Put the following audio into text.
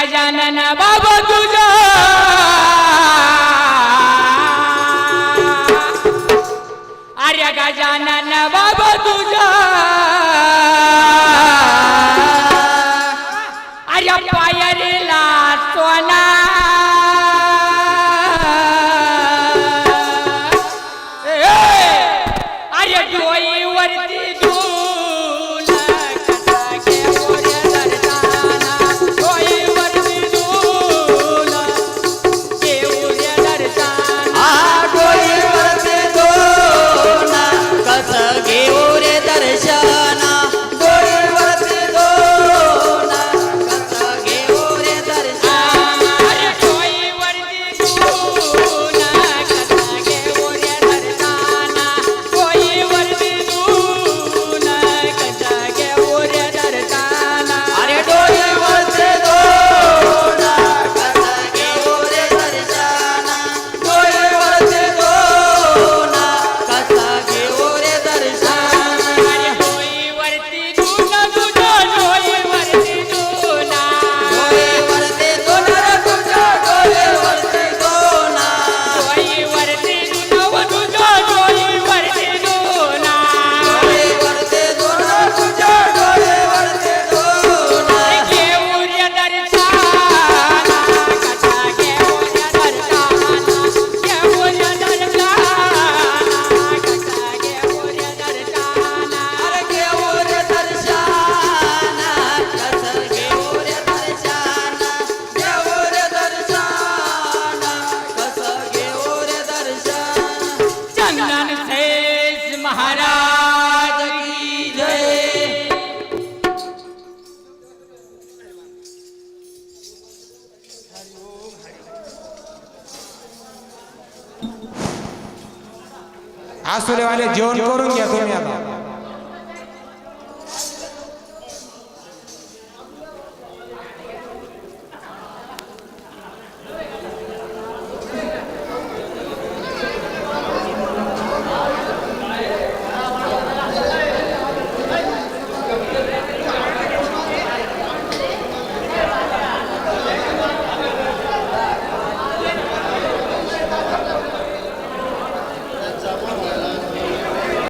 गजानन बाबा तुझा। आर्या गजानन बाबा तुझा। आर्या पायरीला सोना। आर्या डोईवरती डोई મહારાજ કી જય આ સુરેવાલે જીવન કરું ગયા તમે આ